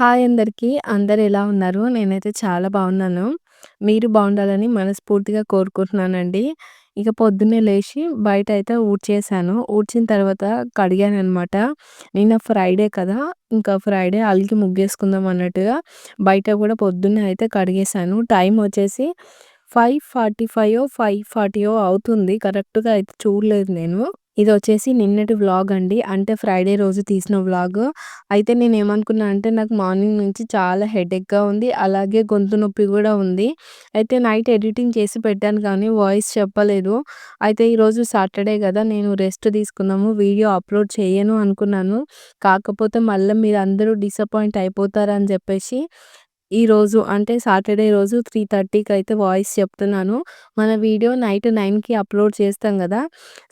Hi అందరికీ. అందరు ఎలా ఉన్నారు? నేనైతే చాలా బాగున్నాను. మీరు బాగుండాలని మనస్ఫూర్తిగా కోరుకుంటున్నానండి. ఇక పొద్దున్నే లేచి బయట అయితే ఊడ్చేసాను. ఊడ్చిన తర్వాత కడిగాను అనమాట నిన్న ఫ్రైడే కదా! ఇంకా ఫ్రైడే అలికి ముగ్గేసుకుందాం అన్నట్టుగా బయట కూడా పొద్దున్నే అయితే కడిగేసాను. టైం వచ్చేసి 5:45 5:40 అవుతుంది. కరెక్ట్‌గా అయితే చూడలేదు నేను. ఇది వచ్చేసి నిన్నటి వ్లాగ్ అండి. అంటే ఫ్రైడే రోజు తీసిన వ్లాగ్. అయితే నేను ఏమనుకున్నా అంటే నాకు మార్నింగ్ నుంచి చాలా హెడేక్‌గా ఉంది. అలాగే గొంతు నొప్పి కూడా ఉంది. అయితే నైట్ ఎడిటింగ్ చేసి పెట్టాను కానీ వాయిస్ చెప్పలేదు. అయితే ఈరోజు సాటర్డే కదా నేను రెస్ట్ తీసుకుందాము. వీడియో అప్‌లోడ్ చేయను అనుకున్నాను. కాకపోతే మళ్ళీ మీరు అందరూ డిసప్పాయింట్ అయిపోతారని చెప్పేసి ఈరోజు అంటే సాటర్డే రోజు 3:30కి అయితే వాయిస్ చెప్తున్నాను. మన వీడియో నైట్ నైన్కి అప్‌లోడ్ చేస్తాం కదా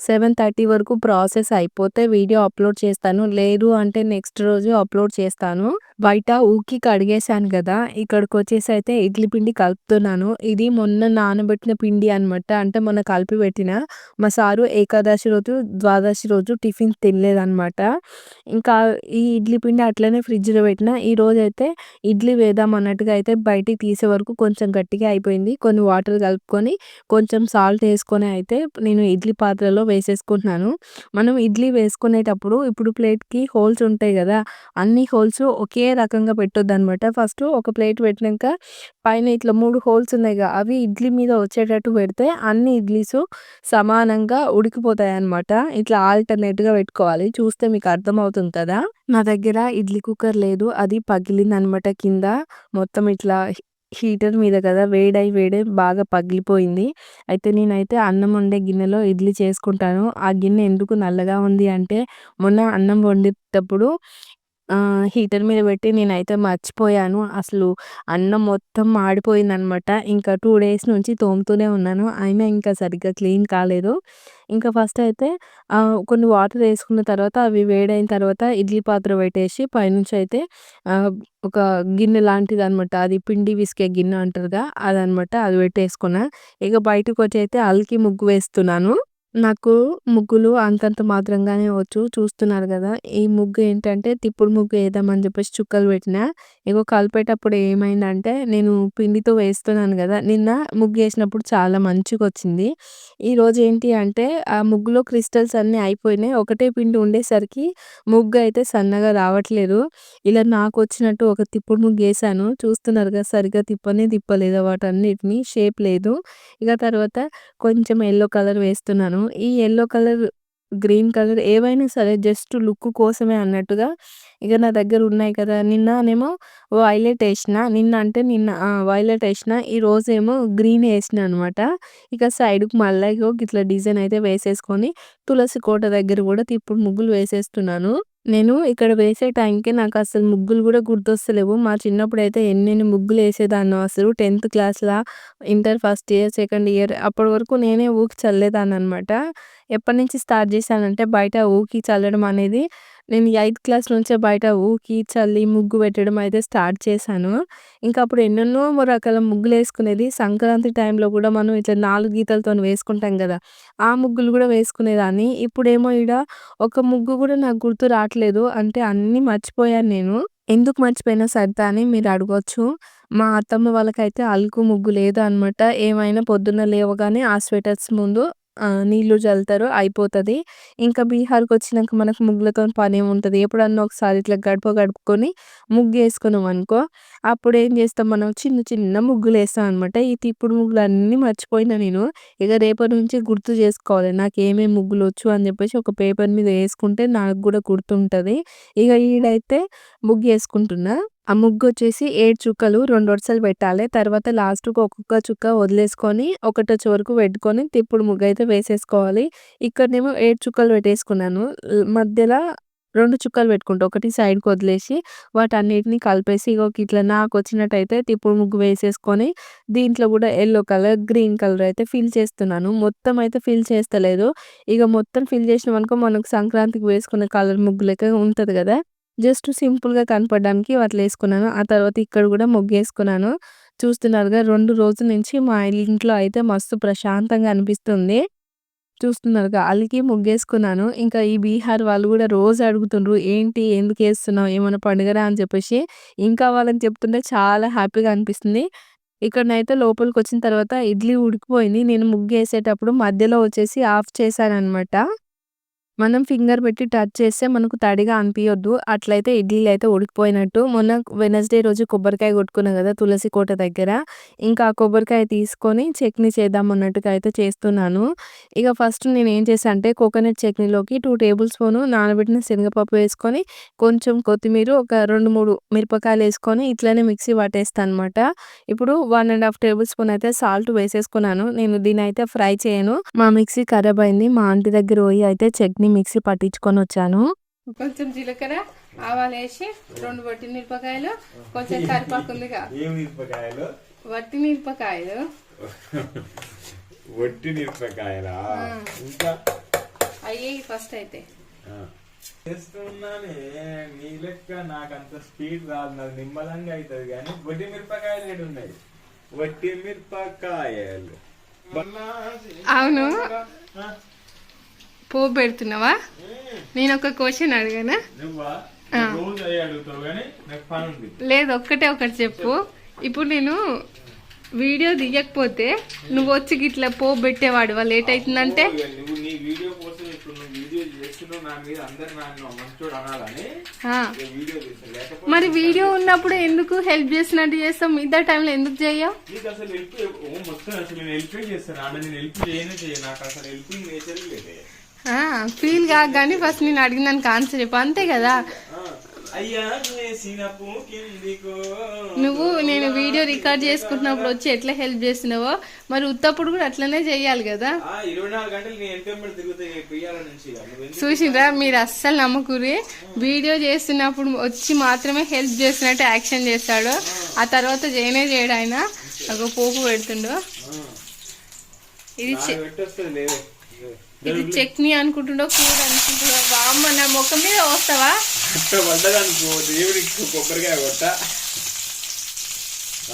సెవెన్ థర్టీ వరకు ప్రాసెస్ అయిపోతే వీడియో అప్‌లోడ్ చేస్తాను. లేదు అంటే నెక్స్ట్ రోజు అప్‌లోడ్ చేస్తాను. బయట ఊకి కడిగేసాను ఇక్కడికి వచ్చేసి అయితే ఇడ్లీ పిండి కలుపుతున్నాను. ఇది మొన్న నానబెట్టిన పిండి అనమాట. అంటే మొన్న కలిపి పెట్టిన. మా సారు ఏకాదశి రోజు, ద్వాదశి రోజు టిఫిన్ తినలేదనమాట. ఇంకా ఈ ఇడ్లీ పిండి అట్లనే ఫ్రిడ్జ్‌లో పెట్టిన. ఈరోజైతే ఇడ్లీ వేద్దాం అన్నట్టుగా అయితే బయటికి తీసే వరకు కొంచెం గట్టిగా అయిపోయింది. కొన్ని వాటర్ కలుపుకొని కొంచెం సాల్ట్ వేసుకొని అయితే నేను ఇడ్లీ పాత్రలో వేసేసుకుంటున్నాను. మనం ఇడ్లీ వేసుకునేటప్పుడు ఇప్పుడు ప్లేట్‌కి హోల్స్ ఉంటాయి కదా అన్ని హోల్స్ ఒకే రకంగా పెట్టొద్దనమాట. ఫస్ట్ ఒక ప్లేట్ పెట్టినాక పైన ఇట్లా మూడు హోల్స్ ఉన్నాయి కదా అవి ఇడ్లీ మీద వచ్చేటట్టు పెడితే అన్ని ఇడ్లీస్ సమానంగా ఉడికిపోతాయి అనమాట ఇట్లా ఆల్టర్‌నేట్‌గా పెట్టుకోవాలి. చూస్తే మీకు అర్థమవుతుంది కదా! నా దగ్గర ఇడ్లీ కుక్కర్ లేదు. అది పగిలిందనమాట కింద. మొత్తం ఇట్లా హీటర్ మీద కదా! వేడై వేడై బాగా పగిలిపోయింది. అయితే నేనైతే అన్నం వండే గిన్నెలో ఇడ్లీ చేసుకుంటాను. ఆ గిన్నె ఎందుకు నల్లగా ఉంది అంటే మొన్న అన్నం వండేటప్పుడు హీటర్ మీద పెట్టి నేనైతే మర్చిపోయాను. అసలు అన్నం మొత్తం మాడిపోయిందనమాట. ఇంకా టూ డేస్ నుంచి తోముతూనే ఉన్నాను. అయినా ఇంకా సరిగ్గా క్లీన్ కాలేదు. ఇంకా ఫస్ట్ అయితే కొన్ని వాటర్ వేసుకున్న తర్వాత అవి వేడైన తర్వాత ఇడ్లీ పాత్ర పెట్టేసి పైనుంచి అయితే ఒక గిన్నె లాంటిదనమాట. అది పిండి విసికే గిన్నె అంటారుగా అదనమాట. అది పెట్టేసుకున్నా. ఇక బయటకొచ్చి అయితే అలికి ముగ్గు వేస్తున్నాను. నాకు ముగ్గులు అంతంత మాత్రంగానే వచ్చు. చూస్తున్నారు కదా ఈ ముగ్గు ఏంటంటే తిప్పుడు ముగ్గు ఏద్దామని చెప్పేసి చుక్కలు పెట్టిన ఇగో కలిపేటప్పుడు ఏమైందంటే నేను పిండితో వేస్తున్నాను కదా నిన్న ముగ్గు వేసినప్పుడు చాలా మంచిగా వచ్చింది ఈరోజు ఏంటి అంటే ఆ ముగ్గులో క్రిస్టల్స్ అన్నీ అయిపోయినాయి. ఒకటే పిండి ఉండేసరికి ముగ్గు అయితే సన్నగా రావట్లేదు. ఇలా నాకు వచ్చినట్టు ఒక తిప్పుడు ముగ్గు వేసాను చూస్తున్నారు కదా సరిగ్గా తిప్పనే తిప్పలేదు వాటన్నిటిని. షేప్ లేదు. ఇక తర్వాత కొంచెం ఎల్లో కలర్ వేస్తున్నాను. ఈ ఎల్లో కలర్, గ్రీన్ కలర్ ఏవైనా సరే జస్ట్ లుక్ కోసమే అన్నట్టుగా ఇక నా దగ్గర ఉన్నాయి కదా! నిన్ననేమో వైలెట్ వేసిన నిన్న అంటే నిన్న వైలెట్ వైలెట్ ఈ రోజేమో గ్రీన్ వేసిన అనమాట. ఇక సైడ్‌కి మళ్ళీ ఇట్లా డిజైన్ అయితే వేసేసుకొని తులసి కోట దగ్గర కూడా తిప్పుడు ముగ్గులు వేసేస్తున్నాను. నేను ఇక్కడ వేసే టైంకి నాకు అసలు ముగ్గులు కూడా గుర్తొస్తలేవు. మా చిన్నప్పుడు అయితే ఎన్నెన్ని ముగ్గులు వేసేదాన్నో అసలు టెన్త్ క్లాస్లో inter first year, second year అప్పటి వరకు నేనే ఊకి ఎప్పటి ఎప్పటినుంచి స్టార్ట్ చేశానంటే బయట ఊకి చల్లడం అనేది నేను ఎయిత్ క్లాస్ నుంచే బయట ఊకి, చల్లి, ముగ్గు పెట్టడం అయితే స్టార్ట్ చేశాను. ఇంకా అప్పుడు ఎన్నెన్నో రకాల ముగ్గులు వేసుకునేది సంక్రాంతి టైంలో కూడా మనం ఇట్లా నాలుగు గీతలతో వేసుకుంటాం కదా ఆ ముగ్గులు కూడా వేసుకునేదాన్ని. ఇప్పుడేమో ఈడ ఒక ముగ్గు కూడా నాకు గుర్తు రావట్లేదు అంటే అన్నీ మర్చిపోయాను నేను. ఎందుకు మర్చిపోయినా సరితా అని మీరు అడగొచ్చు. మా అత్తమ్మ వాళ్ళకైతే అలుకు ముగ్గు లేదు అనమాట ఏమైనా పొద్దున్న లేవగానే ఆ స్వెటర్స్ ముందు నీళ్ళు చల్లుతారు అయిపోతుంది ఇంకా బీహార్కి వచ్చినాక మనకు ముగ్గులతో పని ఉంటుంది ఎప్పుడన్నా ఒకసారి ఇట్లా గడప గడుపుకొని ముగ్గు వేసుకున్నాం అనుకో అప్పుడు ఏం చేస్తాం మనం చిన్న చిన్న ముగ్గులు వేస్తాం అనమాట. ఈ తిప్పుడు ముగ్గులు అన్నీ మర్చిపోయినా నేను. ఇక రేపటి నుంచి గుర్తు చేసుకోవాలి. నాకు ఏమేమి ముగ్గులు వచ్చు అని చెప్పేసి ఒక పేపర్ మీద వేసుకుంటే నాకు కూడా గుర్తుంటుంది ఇక ఈడైతే ముగ్గు వేసుకుంటున్నాను ఆ ముగ్గు వచ్చేసి ఏడు చుక్కలు రెండు వరుసలు పెట్టాలి. తర్వాత లాస్ట్కు ఒక్కొక్క చుక్క వదిలేసుకొని ఒకటో చివరకు పెట్టుకొని తిప్పుడు ముగ్గు అయితే వేసేసుకోవాలి. ఇక్కడనేమో ఏడు చుక్కలు పెట్టేసుకున్నాను. మధ్యలో రెండు చుక్కలు పెట్టుకుంటా. ఒకటి సైడ్‌కి వదిలేసి వాటన్నిటిని కలిపేసి ఇగో ఇట్లా నాకు వచ్చినట్టయితే తిప్పుడు ముగ్గు వేసేసుకొని దీంట్లో కూడా ఎల్లో కలర్, గ్రీన్ కలర్ అయితే ఫిల్ చేస్తున్నాను. మొత్తం అయితే ఫిల్ చేస్తలేదు. ఇక మొత్తం ఫిల్ చేసినామనుకో మనకు సంక్రాంతికి వేసుకునే కలర్ ముగ్గు లెక్క ఉంటుంది కదా జస్ట్ సింపుల్‌గా కనపడడానికి అట్లేసుకున్నాను. ఆ తర్వాత ఇక్కడ కూడా ముగ్గేసుకున్నాను. చూస్తున్నారుగా రెండు రోజుల నుంచి మా ఇంట్లో అయితే మస్తు ప్రశాంతంగా అనిపిస్తుంది. చూస్తున్నారుగా అలికి ముగ్గేసుకున్నాను. ఇంకా ఈ బీహార్ వాళ్ళు కూడా రోజు అడుగుతుండ్రు. "ఏంటి ఎందుకు వేస్తున్నావు ఏమైనా పండుగరా అని చెప్పేసి. ఇంకా వాళ్ళని చెప్తుంటే చాలా హ్యాపీగా అనిపిస్తుంది. ఇక్కడనైతే లోపలికి వచ్చిన తర్వాత ఇడ్లీ ఉడికిపోయింది. నేను ముగ్గేసేటప్పుడు మధ్యలో వచ్చేసి ఆఫ్ చేశాననమాట. మనం ఫింగర్ పెట్టి టచ్ చేస్తే మనకు తడిగా అనిపించొద్దు అట్లయితే ఇడ్లీలు అయితే ఉడికిపోయినట్టు. మొన్న వెనస్డే రోజు కొబ్బరికాయ కొట్టుకున్నా కదా తులసి కోట దగ్గర. ఇంకా ఆ కొబ్బరికాయ తీసుకొని చట్నీ చేద్దాం అన్నట్టుగా అయితే చేస్తున్నాను. ఇక ఫస్ట్ నేను ఏం చేశా అంటే కోకోనట్ చట్నీలోకి టూ టేబుల్ స్పూను నానబెట్టిన శనగపప్పు వేసుకొని, కొంచెం కొత్తిమీర, ఒక రెండు మూడు మిరపకాయలు వేసుకొని ఇట్లనే మిక్సీ పట్టేస్తాను అనమాట. ఇప్పుడు one and half table spoon అయితే సాల్ట్ వేసేసుకున్నాను. నేను దీని అయితే ఫ్రై చేయను. మా మిక్సీ ఖరాబ్ అయింది. మా ఆంటీ దగ్గర పోయి అయితే చట్నీ మిక్సీ పట్టించుకొనొచ్చాను. కొంచెం జీలకర్ర ఆవాలేసి రెండు వట్టి మిరపకాయలు కొంచెం కరివేపాకు ఉందిగా. ఏం మిరపకాయలు? వట్టి మిరపకాయలు. వట్టి మిరపకాయలా? ఇంకా? అయ్యి ఫస్ట్ అయితే. ఆ. చేస్తున్నానే నీ లెక్క నాకు అంత స్పీడ్ రాదు నాకు నిమ్మలంగా అవుతుంది కానీ వట్టి మిరపకాయలు ఏడు ఉన్నాయి. వట్టి మిరపకాయలు. అవును. పోపు పెడుతున్నావా? నేను ఒక క్వశ్చన్ అడిగానా? లేదు ఒక్కటే ఒకటి చెప్పు. ఇప్పుడు నేను వీడియో తీయకపోతే నువ్వు వచ్చి ఇట్లా పోపు పెట్టేవాడు లేట్ అవుతుందంటే మరి వీడియో ఉన్నప్పుడు ఎందుకు హెల్ప్ చేసినట్టు చేస్తాం మిగతా టైంలో ఎందుకు అసలు ఫీల్ కాక కానీ ఫస్ట్ నేను అడిగినానికి ఆన్సర్ చెప్పు అంతే కదా? నువ్వు నేను వీడియో రికార్డ్ చేసుకుంటున్నప్పుడు వచ్చి ఎట్లా హెల్ప్ చేస్తున్నావో మరి ఉత్తప్పుడు కూడా అట్లనే చెయ్యాలి కదా? చూసిండ్రా మీరు అస్సలు నమ్మకూరి. వీడియో చేస్తున్నప్పుడు వచ్చి మాత్రమే హెల్ప్ చేస్తున్నట్టు యాక్షన్ చేస్తాడు. ఆ తర్వాత చేయనే చేయడు ఆయన. ఒక పోపు పెడుతుండు. ఇది ఇది చట్నీ అనుకుంటుండో కూర అనుకుంటుండో బామ్మ నా ముఖం మీద వస్తావా? అట్ట పడ్డదనుకో దేవుడికి కొబ్బరికాయ కొట్ట.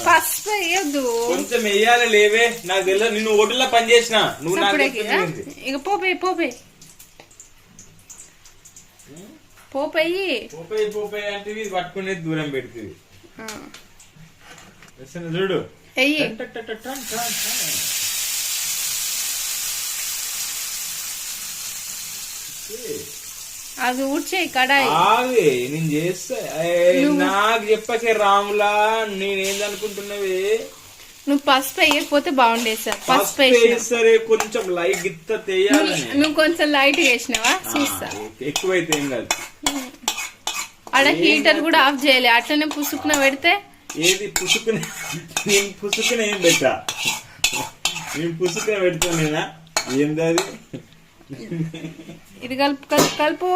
పసుపు వేయొద్దు. కొంచెం వెయ్యాలి లేవే. నాకు తెలియదు నిన్ను ఓటుల్లో పని చేసిన. నువ్వు నాకు. ఇక పోపే పోపే పోపయ్యి పోపే పోపే అంటే ఇది పట్టుకునేది దూరం పెడుతుంది. చూడు. అది ఊడ్చేయి కడాయి. ఆగే నేను చేస్తా. ఏయ్, నాకు చెప్పకే రాములా నేనేందనుకుంటున్నావే? నువ్వు పసుపు వేయకపోతే బాగుండేది సార్. పసుపు వేసిన. వేసరే కొంచెం లైట్ గిత్త తెయ్యాలని నువ్వు కొంచెం లైట్ వేసినావా చూస్తా. ఎక్కువైతే ఏం కాదు. ఆడ హీటర్ కూడా ఆఫ్ చేయలే. అట్లనే పుసుకున పెడితే ఏది పుసుకునే నేను పుసుకునే ఏం పెట్టా? నేను పుసుకునే పెడుతున్నా? ఏంది అది ఇది కలుపు కలుపు కలుపు.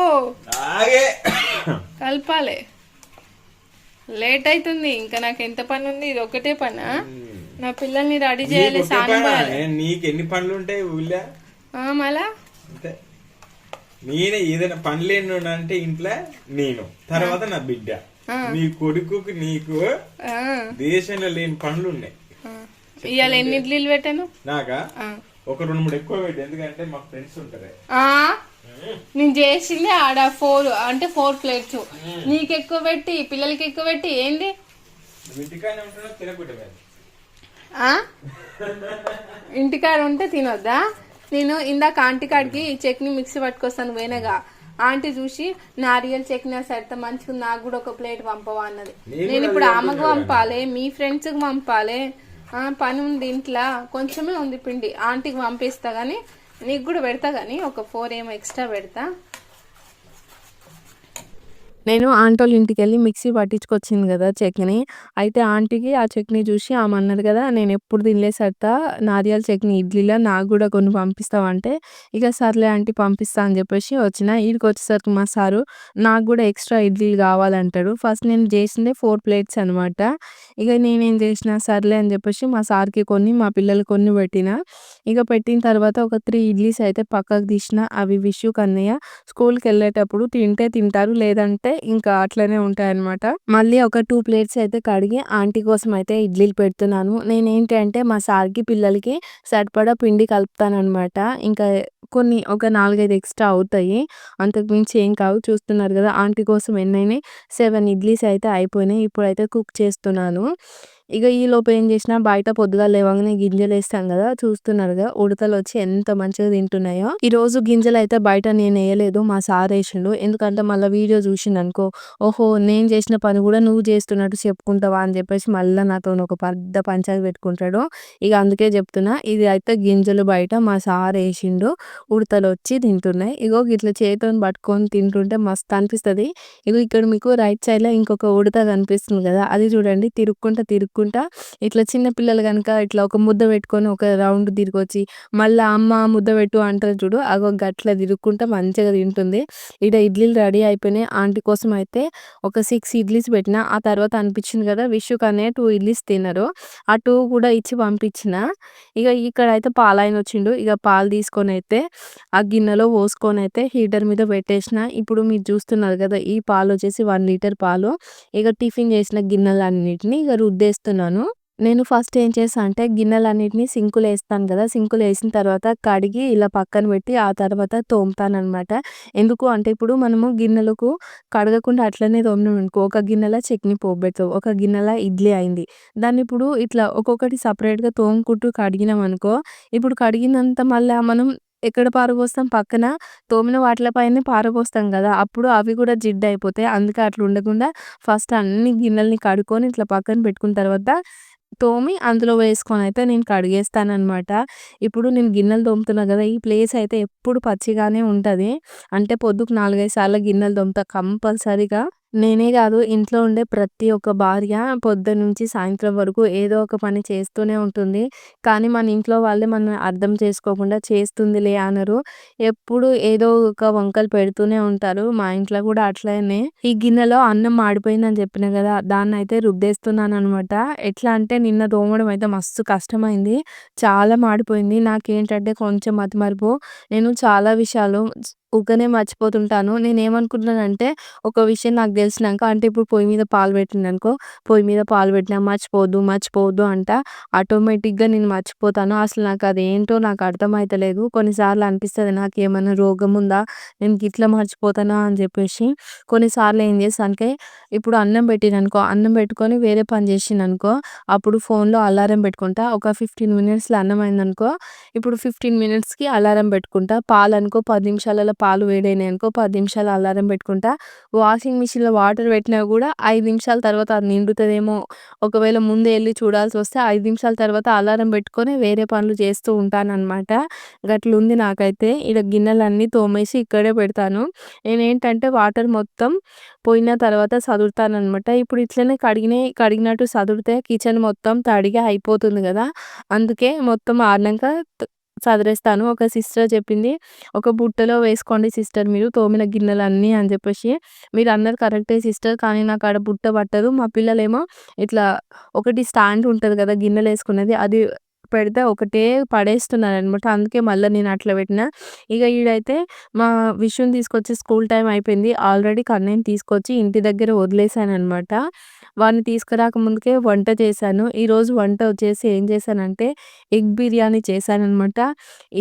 కలపాలి. లేట్ అవుతుంది ఇంకా నాకు ఎంత పని ఉంది ఇది ఒకటే పనా? నా పిల్లల్ని రెడీ చేయాలి నీకు ఒకే స్నానం పనా? పోయాలి నీకు ఎన్ని పనులు ఉంటాయి ఊళ్ళో మళ్ళా? నేనే ఏదైనా పనులు ఎన్ని అంటే ఇంట్లో నేను తర్వాత నా బిడ్డ. నీ కొడుకుకి నీకు దేశంలో లేని పనులు ఉన్నాయి. ఇవాళ ఎన్ని ఇడ్లీలు పెట్టాను? నాకా. ఒక రెండు మూడు ఎక్కువ పెట్టి ఎందుకంటే మా ఫ్రెండ్స్ ఉంటారు. నేను చేసింది ఆడ ఫోర్ అంటే ఫోర్ ప్లేట్స్. నీకు ఎక్కువ పెట్టి పిల్లలకి ఎక్కువ పెట్టి ఏంది? ఇంటికాడ ఉంటే తినొద్దా? నేను ఇందాక ఆంటీ కాడికి చట్నీ మిక్సీ పట్టుకొస్తాను పోయినగా ఆంటీ చూసి నారియల్ చట్నీ సరిత మంచిగా నాకు కూడా ఒక ప్లేట్ పంపవా అన్నది. నేను ఇప్పుడు ఆమెకు పంపాలి మీ ఫ్రెండ్స్కి పంపాలి. ఆ, పని ఉంది ఇంట్లో కొంచెమే ఉంది పిండి. ఆంటీకి పంపిస్తా గానీ నీకు కూడా పెడతా కానీ ఒక ఫోర్ ఏమో ఎక్స్ట్రా పెడతా నేను ఆంటోళ్ళ ఇంటికెళ్ళి మిక్సీ పట్టించుకొచ్చింది కదా చట్నీ. అయితే ఆంటీకి ఆ చట్నీ చూసి ఆమె అన్నది కదా, "నేనెప్పుడు తినలే సరిత నారియాల చట్నీ ఇడ్లీలో నాకు కూడా కొన్ని పంపిస్తామంటే ఇక సర్లే ఆంటీ పంపిస్తా అని చెప్పేసి వచ్చిన. ఈడికొచ్చేసరికి మా సారు నాకు కూడా ఎక్స్ట్రా ఇడ్లీలు కావాలంటాడు. ఫస్ట్ నేను చేసిందే ఫోర్ ప్లేట్స్ అనమాట. ఇక నేనేం చేసిన సర్లే అని చెప్పేసి మా సార్‌కి కొన్ని, మా పిల్లలు కొన్ని పెట్టిన. ఇక పెట్టిన తర్వాత ఒక త్రీ ఇడ్లీస్ అయితే పక్కకు తీసిన. అవి విషు కన్నయ్య స్కూల్కి వెళ్ళేటప్పుడు తింటే తింటారు లేదంటే ఇంకా అట్లనే ఉంటాయన్నమాట. మళ్ళీ ఒక టూ ప్లేట్స్ అయితే కడిగి ఆంటీ కోసం అయితే ఇడ్లీలు పెడుతున్నాను. నేనేంటి అంటే మా సార్‌కి, పిల్లలకి సరిపడా పిండి కలుపుతానమాట ఇంకా కొన్ని ఒక 4, 5 ఎక్స్‌ట్రా అవుతాయి. అంతకుమించి ఏం కావు. చూస్తున్నారు కదా ఆంటీ కోసం ఎన్నయినాయి 7 ఇడ్లీస్ అయితే అయిపోయినాయి. ఇప్పుడైతే కుక్ చేస్తున్నాను. ఇక ఈ లోపు ఏం చేసినా బయట పొద్దుగాల కదా చూస్తున్నారు కదా చూస్తున్నారుగా ఉడతలొచ్చి ఎంత మంచిగా తింటున్నాయో. ఈ రోజు గింజలు అయితే బయట నేను వేయలేదు మా సార్ వేసిండు ఎందుకంటే మళ్ళీ వీడియో చూసిండు అనుకో ఓహో! నేను చేసిన పని కూడా నువ్వు చేస్తున్నట్టు చెప్పుకుంటావా అని చెప్పేసి మళ్ళా నాతోని ఒక పెద్ద పంచాయతీ పెట్టుకుంటాడు. ఇగ అందుకే చెప్తున్నా. ఇది అయితే గింజలు బయట మా సార్ వేసిండు ఉడతలు వచ్చి తింటున్నాయి. ఇగో గిట్ల చేతోని పట్టుకొని తింటుంటే మస్తు అనిపిస్తుంది ఇగో ఇక్కడ మీకు రైట్ సైడ్‌లో ఇంకొక ఉడత కనిపిస్తుంది కదా అది చూడండి తిరుక్కుంటా, తిరుక్కుంటా ఇట్లా చిన్న పిల్లలు కనుక ఇట్లా ఒక ముద్ద పెట్టుకొని ఒక రౌండ్ తిరిగొచ్చి మళ్ళీ అమ్మ ముద్ద పెట్టు అంటారు చూడు. అగో గట్ల తిరుక్కుంటా మంచిగా తింటుంది. ఇక ఇడ్లీలు రెడీ అయిపోయినాయి. ఆంటీ కోసం అయితే ఒక సిక్స్ ఇడ్లీస్ పెట్టిన ఆ తర్వాత అనిపించింది కదా విషుక్ అనే టూ ఇడ్లీస్ తినరు. ఆ టూ కూడా ఇచ్చి పంపించిన. ఇక ఇక్కడ అయితే పాలాయన వచ్చిండు ఇక పాలు తీసుకొని అయితే ఆ గిన్నెలో పోసుకొని అయితే హీటర్ మీద పెట్టేసిన. ఇప్పుడు మీరు చూస్తున్నారు కదా ఈ పాలు వచ్చేసి వన్ లీటర్ పాలు. ఇక టిఫిన్ చేసిన గిన్నెలన్నిటిని ఇగ రుద్దేస్తున్నాను. నేను ఫస్ట్ ఏం చేస్తాను అంటే గిన్నెలన్నింటినీ సింకులు వేస్తాను కదా సింకులు వేసిన తర్వాత కడిగి ఇలా పక్కన పెట్టి ఆ తర్వాత తోముతాననమాట. ఎందుకు అంటే ఇప్పుడు మనము గిన్నెలకు కడగకుండా అట్లనే తోమినామనుకో ఒక గిన్నెలో చట్నీ పోబెడతాం. ఒక గిన్నెలో ఇడ్లీ అయింది. దాన్ని ఇప్పుడు ఇట్లా ఒక్కొక్కటి సపరేట్గా తోముకుంటూ కడిగినామనుకో, ఇప్పుడు కడిగినంత మళ్ళా మనం ఎక్కడ పారబోస్తాం పక్కన తోమిన వాటిలపైనే పారబోస్తాం కదా అప్పుడు అవి కూడా జిడ్డయిపోతాయి. అందుకే అట్లా ఉండకుండా ఫస్ట్ అన్ని గిన్నెలని కడుక్కొని ఇట్లా పక్కన పెట్టుకున్న తర్వాత తోమి అందులో వేసుకొని అయితే నేను కడిగేస్తాననమాట. ఇప్పుడు నేను గిన్నెలు తోముతున్నా కదా ఈ ప్లేస్ అయితే ఎప్పుడు పచ్చిగానే ఉంటుంది అంటే పొద్దుకు 4, 5 సార్లు గిన్నెలు తోముతా కంపల్సరీగా. నేనే కాదు ఇంట్లో ఉండే ప్రతి ఒక్క భార్య పొద్దున్నుంచి సాయంత్రం వరకు ఏదో ఒక పని చేస్తూనే ఉంటుంది. కానీ మన ఇంట్లో వాళ్ళే మనం అర్థం చేసుకోకుండా చేస్తుందిలే అనరు. ఎప్పుడు ఏదో ఒక వంకలు పెడుతూనే ఉంటారు. మా ఇంట్లో కూడా అట్లనే. ఈ గిన్నెలో అన్నం మాడిపోయిందని చెప్పినా గదా! దాన్నయితే రుద్దేస్తున్నాననమాట. ఎట్లా అంటే నిన్న తోమడం అయితే మస్తు కష్టమైంది. చాలా మాడిపోయింది. నాకేంటంటే కొంచెం మతిమరుపు. నేను చాలా విషయాలు ఊకనే మర్చిపోతుంటాను. నేను ఏమనుకుంటున్నానంటే ఒక విషయం నాకు తెలిసినాక అంటే ఇప్పుడు పొయ్యి మీద పాలు పెట్టిందనుకో, పొయ్యి మీద పాలు పెట్టినా మర్చిపోవద్దు, మర్చిపోవద్దు అంట ఆటోమేటిక్‌గా నేను మర్చిపోతాను. అసలు నాకు అది ఏంటో నాకు అర్థమైతలేదు. కొన్నిసార్లు అనిపిస్తుంది నాకు ఏమైనా రోగం ఉందా? నేను గిట్లా మర్చిపోతానా అని చెప్పేసి. కొన్నిసార్లు ఏం చేస్తాను అంటే ఇప్పుడు అన్నం పెట్టిరనుకో, అన్నం పెట్టుకొని వేరే పని చేసిండనుకో, అప్పుడు ఫోన్‌లో అలారం పెట్టుకుంటా. ఒక 15 మినిట్స్‌లో అన్నం అయిందనుకో, ఇప్పుడు 15 మినిట్స్‌కి అలారం పెట్టుకుంటా. పాలనుకో పది నిమిషాలలో పాలు వేడైనాయనుకో పది నిమిషాలు అలారం పెట్టుకుంటా. వాషింగ్ మిషన్‌లో వాటర్ పెట్టినా కూడా ఐదు నిమిషాల తర్వాత అది నిండుతుందేమో ఒకవేళ ముందే వెళ్ళి చూడాల్సి వస్తే ఐదు నిమిషాల తర్వాత అలారం పెట్టుకొని వేరే పనులు చేస్తూ ఉంటాననమాట. గట్లుంది నాకైతే. ఈడ గిన్నెలన్నీ తోమేసి ఇక్కడే పెడతాను. నేనేంటంటే వాటర్ మొత్తం పోయిన తర్వాత సదురుతాననమాట. ఇప్పుడు ఇట్లనే కడిగినయి కడిగినట్టు చదివితే కిచెన్ మొత్తం తడిగా అయిపోతుంది కదా అందుకే మొత్తం ఆరినాక చదిరేస్తాను ఒక సిస్టర్ చెప్పింది. ఒక బుట్టలో వేసుకోండి సిస్టర్ మీరు తోమిన గిన్నెలన్నీ అని చెప్పేసి. మీరు అందరు కరెక్టే సిస్టర్. కానీ నాకు ఆడ బుట్ట పట్టదు. మా పిల్లలేమో ఇట్లా ఒకటి స్టాండ్ ఉంటుంది కదా గిన్నెలు వేసుకునేది అది పెడితే ఒకటే పడేస్తున్నారనమాట. అందుకే మళ్ళీ నేను అట్లా పెట్టిన ఇక ఈడైతే మా విషయం తీసుకొచ్చి స్కూల్ టైం అయిపోయింది. ఆల్రెడీ కన్నయ్యని తీసుకొచ్చి ఇంటి దగ్గర వదిలేసాననమాట. వాడిని తీసుకురాక ముందుకే వంట చేశాను. ఈరోజు వంట వచ్చేసి ఏం చేశానంటే ఎగ్ బిర్యానీ చేశాననమాట.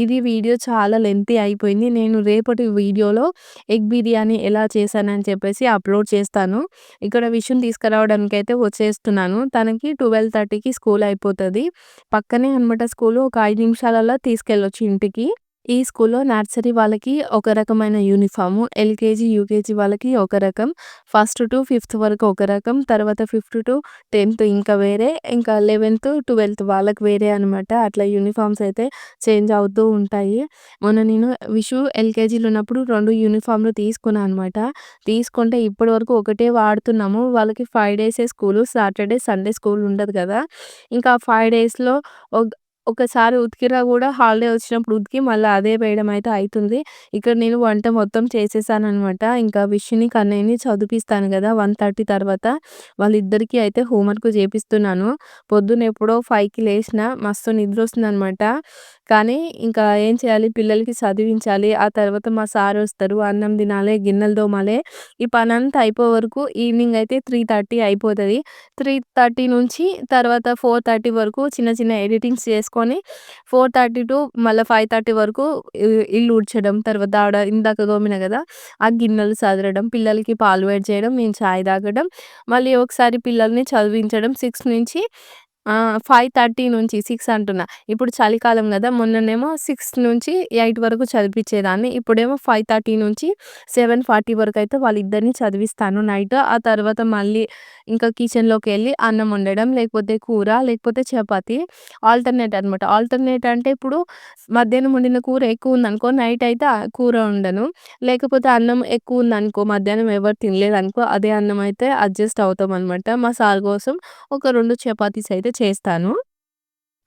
ఇది వీడియో చాలా లెంతీ అయిపోయింది. నేను రేపటి వీడియోలో ఎగ్ బిర్యానీ ఎలా చేశానని చెప్పేసి అప్‌లోడ్ చేస్తాను. ఇక్కడ విషయం తీసుకురావడానికి అయితే వచ్చేస్తున్నాను. తనకి 12:30కి స్కూల్ అయిపోతుంది పక్కనే అనమాట స్కూలు. ఒక ఐదు నిమిషాలలో తీసుకెళ్ళొచ్చు ఇంటికి. ఈ స్కూల్‌లో నర్సరీ వాళ్ళకి ఒక రకమైన యూనిఫాము ఎల్‌కేజీ, యూకేజీ వాళ్ళకి ఒక రకం. ఫస్ట్ టు ఫిఫ్త్ వరకు ఒక రకం. తర్వాత ఫిఫ్త్ టు 10థ్ ఇంకా వేరే. ఇంకా 11థ్, 12థ్ వాళ్ళకి వేరే అనమాట. అట్లా యూనిఫార్మ్స్ అయితే చేంజ్ అవుతూ ఉంటాయి. మొన్న నేను విషు ఎల్‌కేజీలో ఉన్నప్పుడు రెండు యూనిఫామ్లు తీసుకున్నాను అనమాట. తీసుకుంటే ఇప్పటి వరకు ఒకటే వాడుతున్నాము. వాళ్ళకి ఫైవ్ డేసే స్కూలు. సాటర్‌డే, సండే స్కూల్ ఉండదు కదా ఇంకా ఫైవ్ డేస్‌లో ఒకసారి ఉతికినా కూడా హాలిడే వచ్చినప్పుడు ఉతికి మళ్ళీ అదే వేయడం అయితే అవుతుంది ఇక్కడ నేను వంట మొత్తం చేసేసాననమాట. ఇంకా విష్‌ని, కన్నయ్యని చదివిపిస్తాను గదా! 1:30 తర్వాత వాళ్ళిద్దరికీ అయితే హోంవర్క్ చేపిస్తున్నాను. పొద్దున ఎప్పుడో ఫైవ్కి లేచిన మస్తు నిద్ర వస్తుందనమాట కానీ ఇంకా ఏం చేయాలి పిల్లలకి చదివించాలి. ఆ తర్వాత మా సార్ వస్తారు. అన్నం తినాలే, గిన్నెలు తోమాలే. ఈ పని అంతా అయిపోయే వరకు ఈవినింగ్ అయితే త్రీ థర్టీ అయిపోతుంది త్రీ థర్టీ నుంచి తర్వాత 4:30 వరకు చిన్న చిన్న ఎడిటింగ్స్ చేసుకొని 4:30 టు మళ్ళీ ఫైవ్ థర్టీ వరకు ఇల్లు ఊడ్చడం. తర్వాత ఆడ ఇందాక గోమిన కదా ఆ గిన్నెలు సదరడం, పిల్లలకి పాలు వేడి చేయడం, నేను చాయ్ తాగడం, మళ్ళీ ఒకసారి పిల్లల్ని చదివించడం సిక్స్ నుంచి ఫైవ్ థర్టీ నుంచి సిక్స్ అంటున్నా. ఇప్పుడు చలికాలం కదా మొన్ననేమో సిక్స్ నుంచి ఎయిట్ వరకు చదివించేదాన్ని ఇప్పుడేమో 5:30 నుంచి సెవెన్ ఫార్టీ వరకు అయితే వాళ్ళిద్దరిని చదివిస్తాను నైట్. ఆ తర్వాత మళ్ళీ ఇంకా కిచెన్లోకి వెళ్ళి అన్నం వండడం, లేకపోతే కూర, లేకపోతే చపాతి ఆల్టర్‌నేట్ అనమాట. ఆల్టర్‌నేట్ అంటే ఇప్పుడు మధ్యాహ్నం వండిన కూర ఎక్కువ ఉందనుకో నైట్ అయితే కూర వండను. లేకపోతే అన్నం ఎక్కువ ఉందనుకో మధ్యాహ్నం ఎవరు తినలేదనుకో అదే అన్నం అయితే అడ్జస్ట్ అవుతామనమాట. మా సార్ కోసం ఒక రెండు చపాతీస్ అయితే చేస్తాను.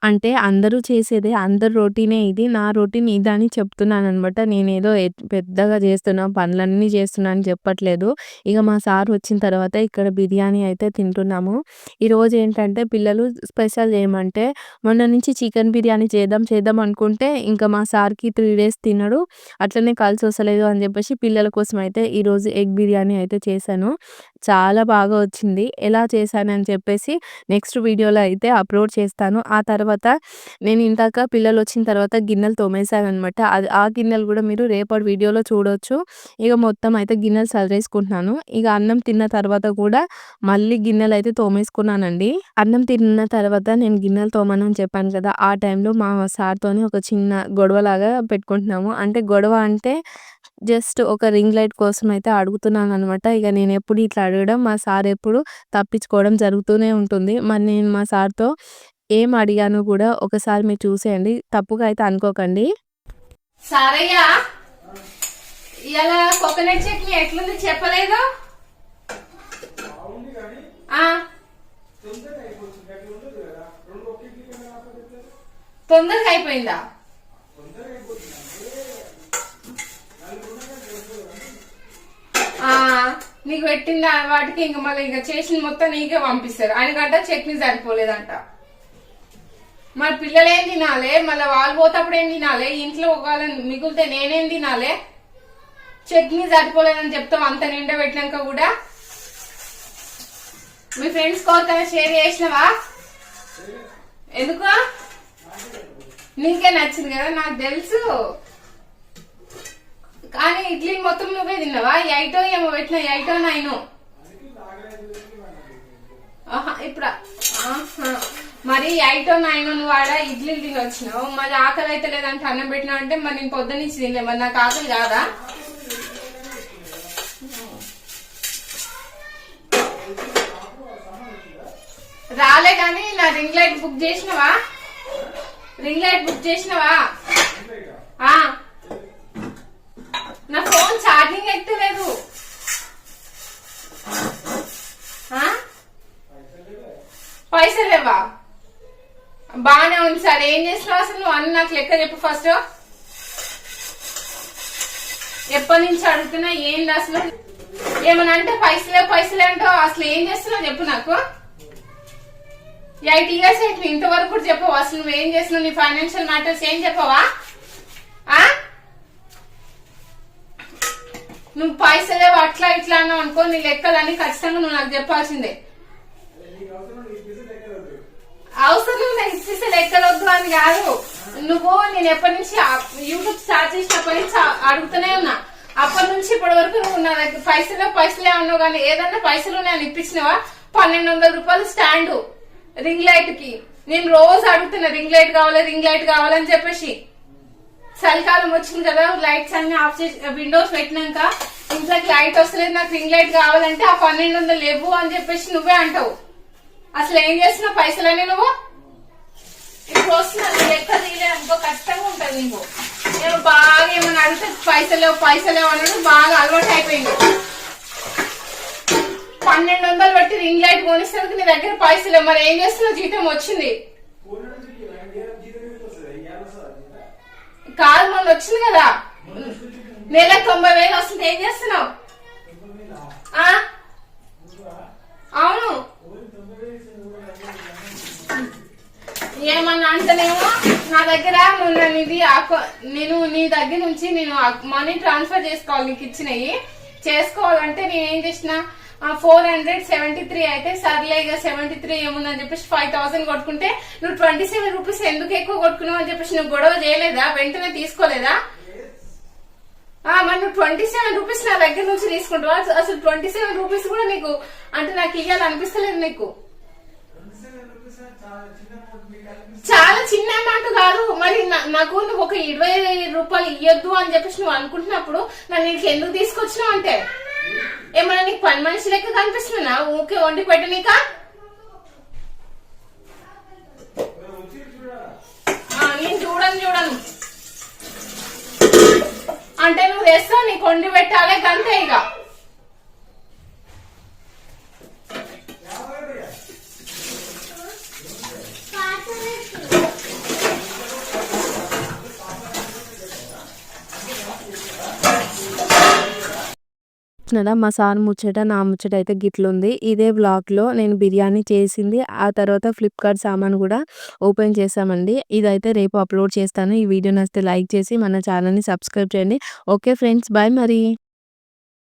అంటే అందరూ చేసేదే అందరి రొటీనే ఇది. నా రొటీన్ ఇదని చెప్తున్నాననమాట. నేనేదో ఎ పెద్దగా చేస్తున్నా, పనులన్నీ చేస్తున్నా అని చెప్పట్లేదు. ఇక మా సార్ వచ్చిన తర్వాత ఇక్కడ బిర్యానీ అయితే తింటున్నాము. ఈరోజు ఏంటంటే పిల్లలు స్పెషల్ ఏమంటే మొన్న నుంచి చికెన్ బిర్యానీ చేద్దాం చేద్దాం అనుకుంటే ఇంకా మా సార్‌కి 3 డేస్ తినడు. అట్లనే కలిసొస్తలేదు అని చెప్పేసి పిల్లల కోసం అయితే ఈరోజు ఎగ్ బిర్యానీ అయితే చేశాను. చాలా బాగా వచ్చింది. ఎలా చేశానని చెప్పేసి నెక్స్ట్ వీడియోలో అయితే అప్‌లోడ్ చేస్తాను. ఆ తర్వాత తర్వాత నేను ఇందాక పిల్లలొచ్చిన తర్వాత గిన్నెలు తోమేశానమాట అది ఆ గిన్నెలు కూడా మీరు రేపటి వీడియోలో చూడవచ్చు ఇక మొత్తం అయితే గిన్నెలు సదిరేసుకుంటున్నాను. ఇక అన్నం తిన్న తర్వాత కూడా మళ్ళీ గిన్నెలు అయితే తోమేసుకున్నానండి. అన్నం తిన్న తర్వాత నేను గిన్నెలు తోమనని చెప్పాను కదా! ఆ టైంలో మా సార్‌తోని ఒక చిన్న గొడవలాగా పెట్టుకుంటున్నాము. అంటే గొడవ అంటే జస్ట్ ఒక రింగ్ లైట్ కోసం అయితే అడుగుతున్నాను అనమాట ఇక నేను ఎప్పుడు ఇట్లా అడగడం మా సార్ ఎప్పుడు తప్పించుకోవడం జరుగుతూనే ఉంటుంది. మరి నేను మా సార్‌తో ఏం అడిగాను కూడా ఒకసారి మీరు చూసేయండి. తప్పుగా అయితే అనుకోకండి. సారయ్య ఇలా కోకోనట్ చట్నీ ఎట్లుంది చెప్పలేదు? తొందరగా అయిపోయిందా? నీకు పెట్టిన వాటికి ఇంక మళ్ళీ ఇంకా చేసిన మొత్తం నీకే పంపిస్తారు. ఆయనకంట చట్నీ సరిపోలేదంట. మరి పిల్లలు ఏం తినాలి? మళ్ళీ వాళ్ళు పోతప్పుడు ఏం తినాలి? ఇంట్లో ఒకవేళ మిగిలితే నేనేం తినాలి? చట్నీ సరిపోలేదని చెప్తాం అంత నిండా పెట్టినాక కూడా. మీ ఫ్రెండ్స్ కోరికైనా షేర్ చేసినవా? ఎందుకు? నీకే నచ్చింది కదా నాకు తెలుసు. కానీ ఇడ్లీ మొత్తం నువ్వే తిన్నావా? ఎయిటో ఏమో పెట్టిన ఎయిటో నైను. ఆహా, ఇప్పుడు? మరి ఎయిటో నైన్ నువ్వు ఆడ ఇడ్లీలు తిని వచ్చినావు. మరి ఆకలి అయితే లేదంటే అన్నం పెట్టినా అంటే మరి నేను పొద్దున్న నుంచి తినలే. మరి నాకు ఆకలి కాదా? రాలే కానీ నా రింగ్ లైట్ బుక్ చేసినవా? రింగ్ లైట్ బుక్ చేసినవా? నా ఫోన్ ఛార్జింగ్ ఎక్కలేదు పైసలేవా బాగానే బానే ఉంది సార్. ఏం చేస్తున్నావు అసలు? నువ్వు అన్ని నాకు లెక్క చెప్పు ఫస్ట్ ఎప్పటి నుంచి అడుగుతున్నా ఏంది అసలు? ఏమన్నా అంటే పైసలే పైసలే అంటావు. అసలు ఏం చేస్తున్నావు చెప్పు నాకు. ఎయిట్ ఇయర్స్ అయితే ఇంతవరకు కూడా చెప్పవు. అసలు నువ్వు ఏం చేస్తున్నావు? నీ ఫైనాన్షియల్ మ్యాటర్స్ ఏం చెప్పవా? ఆ? నువ్వు పైసలే అట్లా ఇట్లా అన్నావు అనుకో నీ లెక్కలన్నీ ఖచ్చితంగా నువ్వు నాకు చెప్పాల్సిందే. అవసరం లేదు ఇచ్చేసే లెక్కలు వద్దు అని కాదు. నువ్వు నేను ఎప్పటి నుంచి యూట్యూబ్ స్టార్ట్ చేసినప్పటి నుంచి అడుగుతూనే ఉన్నా. అప్పటి నుంచి ఇప్పటి వరకు నువ్వు నా దగ్గర పైసలు పైసలే అన్నావు కానీ ఏదన్నా పైసలు ఉన్నాయని ఇప్పించినవా? పన్నెండు వందల రూపాయలు స్టాండ్ రింగ్ లైట్కి నేను రోజు అడుగుతున్నా రింగ్ లైట్ కావాలి రింగ్ లైట్ కావాలని చెప్పేసి. చలికాలం వచ్చింది కదా లైట్స్ అన్ని ఆఫ్ చేసి విండోస్ పెట్టినాక ఇంట్లోకి లైట్ వస్తలేదు నాకు రింగ్ లైట్ కావాలంటే ఆ పన్నెండు వందలు లేవు అని చెప్పేసి నువ్వే అంటావు. అసలు ఏం చేస్తున్నావు పైసలని నువ్వు ఇప్పుడు వస్తున్నాను లెక్క తీయలే అనుకో కష్టంగా ఉంటుంది నీకు. నేను బాగా ఏమన్నా అడిగితే పైసలేవు పైసలేవు అని బాగా అలవాటు అయిపోయింది. పన్నెండు వందలు పెట్టి రింగ్ లైట్ కొనిస్తానికి నీ దగ్గర పైసలేవు మరి ఏం చేస్తున్నావు? జీతం వచ్చింది. కాదు మొన్న వచ్చింది కదా. నెల తొంభై వేలు వస్తుంది. ఏం చేస్తున్నావు? అవును. ఏమన్నా అంటేనేమో నా దగ్గర మొన్న నీది నేను నీ దగ్గర నుంచి నేను మనీ ట్రాన్స్ఫర్ చేసుకోవాలి నీకు ఇచ్చినవి చేసుకోవాలంటే నేను ఏం చేసిన ఫోర్ హండ్రెడ్ సెవెంటీ త్రీ అయితే సర్లే ఇక సెవెంటీ త్రీ ఏముందని చెప్పేసి ఫైవ్ థౌసండ్ కొట్టుకుంటే నువ్వు ట్వంటీ సెవెన్ రూపీస్ ఎందుకు ఎక్కువ కొట్టుకున్నావు అని చెప్పేసి నువ్వు గొడవ చేయలేదా? వెంటనే తీసుకోలేదా? మరి నువ్వు ట్వంటీ సెవెన్ రూపీస్ నా దగ్గర నుంచి తీసుకుంటావా? అసలు- ట్వంటీ సెవెన్ రూపీస్ కూడా నీకు అంటే నాకు ఇవ్వాలనిపిస్తలేదు నీకు. చాలా చిన్న అమౌంట్ కాదు. మరి నా- నాకు నువ్వు ఒక ఇరవై రూపాయలు ఇవ్వద్దు అని చెప్పేసి నువ్వు అనుకుంటున్నప్పుడు నన్ను నీకు ఎందుకు తీసుకొచ్చినావు అంటే? ఏమన్నా నీకు పని మనిషి లెక్క కనిపిస్తున్నా ఊకే వండి పెట్టనీకా ఆ, నేను చూడను చూడను తెస్తా నువ్వు తెస్తావు నీకు వండి పెట్టాలి గంతే ఇక. చూసినారా మా సార్ ముచ్చట నా ముచ్చట అయితే గిట్లుంది. ఇదే బ్లాగ్లో నేను బిర్యానీ చేసింది. ఆ తర్వాత ఫ్లిప్కార్ట్ సామాన్ కూడా ఓపెన్ చేసామండి ఇదైతే రేపు అప్లోడ్ చేస్తాను. ఈ వీడియో నచ్చితే లైక్ చేసి మన ఛానల్ని సబ్స్క్రైబ్ చేయండి. ఓకే ఫ్రెండ్స్ బాయ్ మరి.